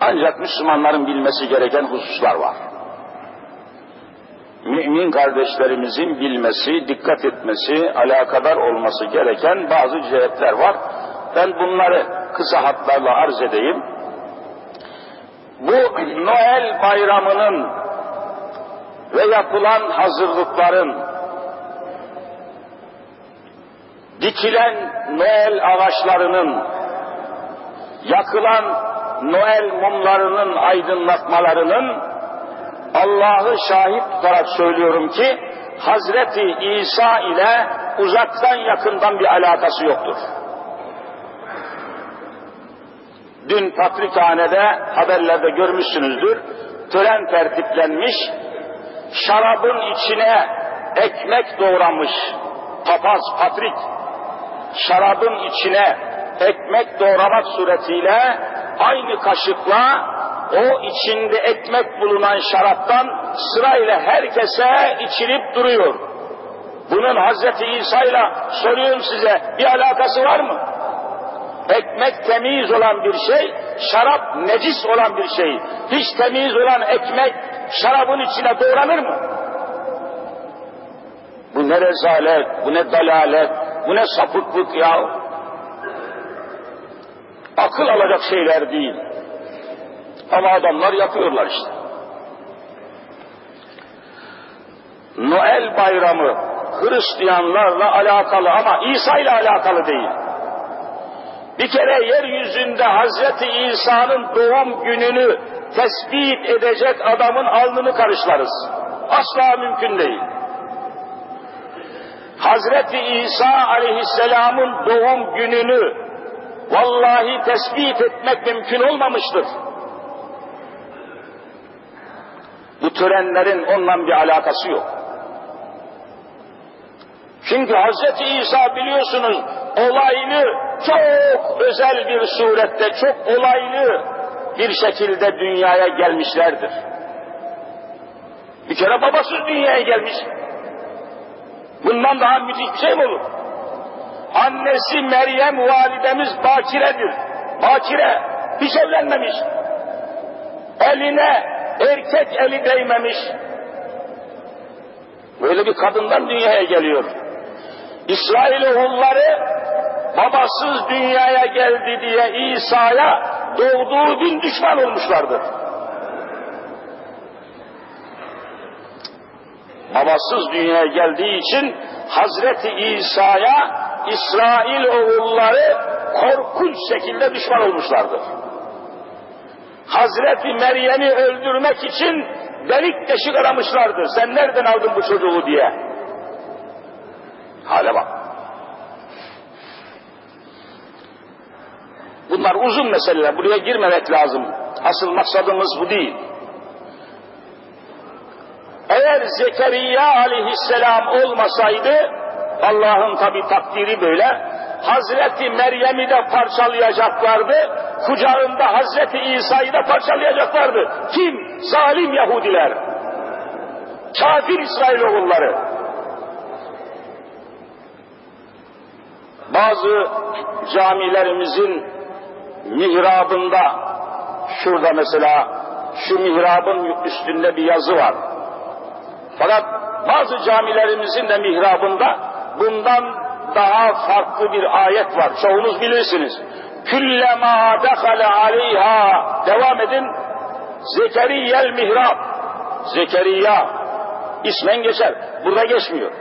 Ancak Müslümanların bilmesi gereken hususlar var. Mümin kardeşlerimizin bilmesi, dikkat etmesi, alakadar olması gereken bazı cihetler var. Ben bunları kısa hatlarla arz edeyim. Bu Noel bayramının ve yapılan hazırlıkların dikilen Noel ağaçlarının yakılan Noel mumlarının aydınlatmalarının Allah'ı şahit tutarak söylüyorum ki Hazreti İsa ile uzaktan yakından bir alakası yoktur. Dün Patrikhane'de haberlerde görmüşsünüzdür. Tören tertiplenmiş, şarabın içine ekmek doğramış papaz Patrik, şarabın içine ekmek doğramak suretiyle aynı kaşıkla o içinde ekmek bulunan şaraptan sırayla herkese içilip duruyor. Bunun Hazreti İsa ile soruyorum size bir alakası var mı? Ekmek temiz olan bir şey, şarap necis olan bir şey. Hiç temiz olan ekmek şarabın içine doğranır mı? Bu ne rezalet, bu ne dalalet, bu ne sapıklık ya. Akıl alacak şeyler değil. Ama adamlar yapıyorlar işte. Noel bayramı Hristiyanlarla alakalı ama İsa ile alakalı değil. Bir kere yeryüzünde Hazreti İsa'nın doğum gününü tespit edecek adamın alnını karışlarız. Asla mümkün değil. Hazreti İsa aleyhisselamın doğum gününü vallahi tespit etmek mümkün olmamıştır. Bu törenlerin onunla bir alakası yok. Çünkü Hazreti İsa biliyorsunuz olaylı, çok özel bir surette, çok olaylı bir şekilde dünyaya gelmişlerdir. Bir kere babasız dünyaya gelmiş. Bundan daha müthiş bir şey mi olur? Annesi Meryem validemiz bakiredir. Bakire, hiç evlenmemiş. Eline erkek eli değmemiş. Böyle bir kadından dünyaya geliyor. İsrail oğulları babasız dünyaya geldi diye İsa'ya doğduğu gün düşman olmuşlardır. Babasız dünyaya geldiği için Hazreti İsa'ya İsrail oğulları korkunç şekilde düşman olmuşlardır. Hazreti Meryem'i öldürmek için delik deşik aramışlardı. Sen nereden aldın bu çocuğu diye. Hale bak. Bunlar uzun meseleler. Buraya girmemek lazım. Asıl maksadımız bu değil. Eğer Zekeriya aleyhisselam olmasaydı, Allah'ın tabi takdiri böyle, Hazreti Meryem'i de parçalayacaklardı, kucağında Hazreti İsa'yı da parçalayacaklardı. Kim? Zalim Yahudiler. Kafir İsrailoğulları. Bazı camilerimizin mihrabında, şurada mesela şu mihrabın üstünde bir yazı var. Fakat bazı camilerimizin de mihrabında bundan daha farklı bir ayet var. Çoğunuz bilirsiniz. Küllema dekale aleyha devam edin. Zekeriyel mihrab. Zekeriya ismen geçer. Burada geçmiyor.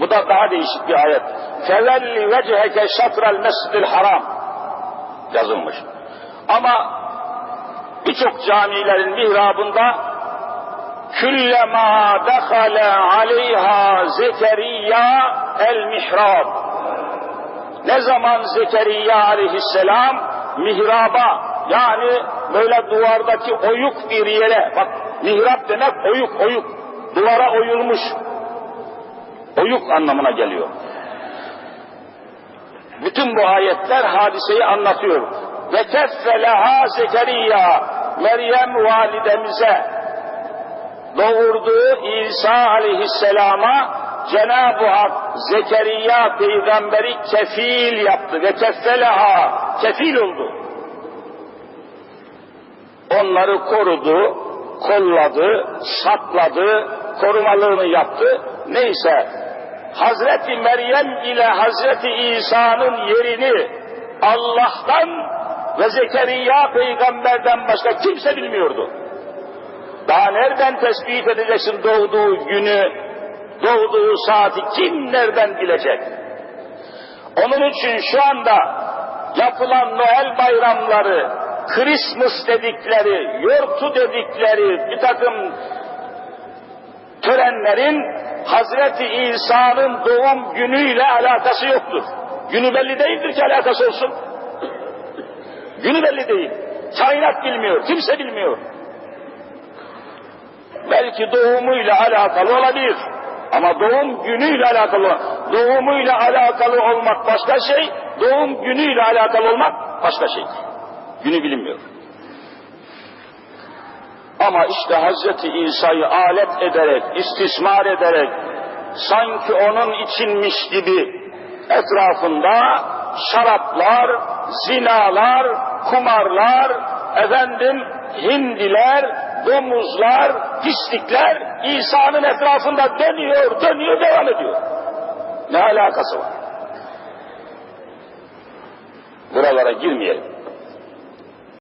Bu da daha değişik bir ayet. Fevelli vecheke şatrel mescidil haram yazılmış. Ama birçok camilerin mihrabında dekale aleyha Zekeriya el mihrab. Ne zaman Zekeriya aleyhisselam mihraba yani böyle duvardaki oyuk bir yere bak mihrap demek oyuk oyuk duvara oyulmuş oyuk anlamına geliyor. Bütün bu ayetler hadiseyi anlatıyor. Ve keffeleha Zekeriya Meryem validemize doğurduğu İsa aleyhisselama Cenab-ı Hak Zekeriya peygamberi kefil yaptı ve keffeleha kefil oldu. onları korudu, kolladı, sakladı, korumalığını yaptı. Neyse Hazreti Meryem ile Hazreti İsa'nın yerini Allah'tan ve Zekeriya peygamberden başka kimse bilmiyordu. Daha nereden tespit edeceksin doğduğu günü, doğduğu saati kim nereden bilecek? Onun için şu anda yapılan Noel bayramları, Christmas dedikleri, yortu dedikleri bir takım törenlerin Hazreti İsa'nın doğum günüyle alakası yoktur. Günü belli değildir ki alakası olsun. Günü belli değil. Kainat bilmiyor, kimse bilmiyor. Belki doğumuyla alakalı olabilir. Ama doğum günüyle alakalı, doğumuyla alakalı olmak başka şey, doğum günüyle alakalı olmak başka şey. Günü bilinmiyor. Ama işte Hazreti İsa'yı alet ederek, istismar ederek, sanki onun içinmiş gibi etrafında şaraplar, zinalar, kumarlar, efendim hindiler, domuzlar, pislikler İsa'nın etrafında dönüyor, dönüyor, devam ediyor. Ne alakası var? Buralara girmeyelim.